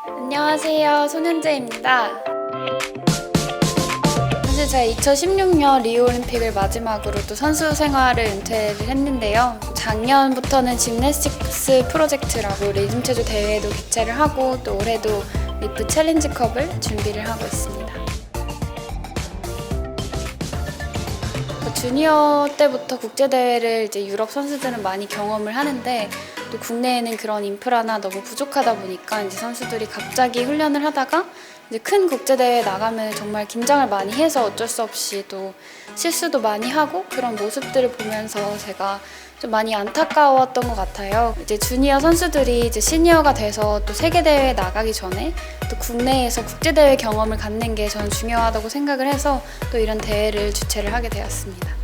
안녕하세요. 손현재입니다. 사실 제가 2016년 리우올림픽을 마지막으로 또 선수 생활을 은퇴를 했는데요. 작년부터는 짐내스틱스 프로젝트라고 리듬 체조 대회도 개최를 하고 또 올해도 리프 챌린지컵을 준비를 하고 있습니다. 주니어 때부터 국제 대회를 이제 유럽 선수들은 많이 경험을 하는데 또 국내에는 그런 인프라나 너무 부족하다 보니까 이제 선수들이 갑자기 훈련을 하다가 이제 큰 국제 대회 나가면 정말 긴장을 많이 해서 어쩔 수 없이 또 실수도 많이 하고 그런 모습들을 보면서 제가 좀 많이 안타까웠던 것 같아요. 이제 주니어 선수들이 이제 시니어가 돼서 또 세계 대회 나가기 전에 또 국내에서 국제 대회 경험을 갖는 게 저는 중요하다고 생각을 해서 또 이런 대회를 주최를 하게 되었습니다.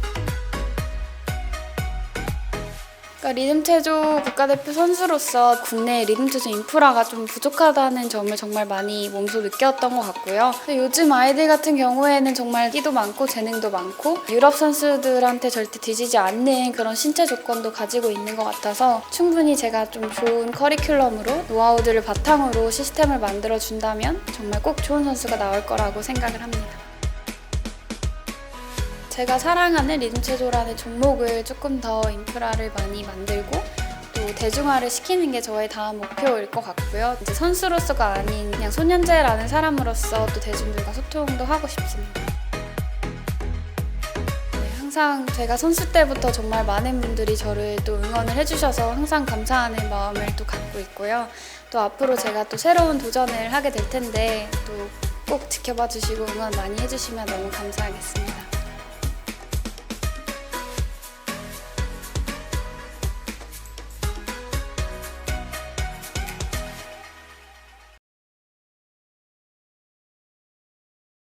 그러니까 리듬체조 국가대표 선수로서 국내 리듬체조 인프라가 좀 부족하다는 점을 정말 많이 몸소 느꼈던 것 같고요. 요즘 아이들 같은 경우에는 정말 끼도 많고 재능도 많고 유럽 선수들한테 절대 뒤지지 않는 그런 신체 조건도 가지고 있는 것 같아서 충분히 제가 좀 좋은 커리큘럼으로 노하우들을 바탕으로 시스템을 만들어 준다면 정말 꼭 좋은 선수가 나올 거라고 생각을 합니다. 제가 사랑하는 리듬체조라는 종목을 조금 더 인프라를 많이 만들고 또 대중화를 시키는 게 저의 다음 목표일 것 같고요. 이제 선수로서가 아닌 그냥 손현재라는 사람으로서 또 대중들과 소통도 하고 싶습니다. 네, 항상 제가 선수 때부터 정말 많은 분들이 저를 또 응원을 해주셔서 항상 감사하는 마음을 또 갖고 있고요. 또 앞으로 제가 또 새로운 도전을 하게 될 텐데 또 꼭 지켜봐 주시고 응원 많이 해주시면 너무 감사하겠습니다.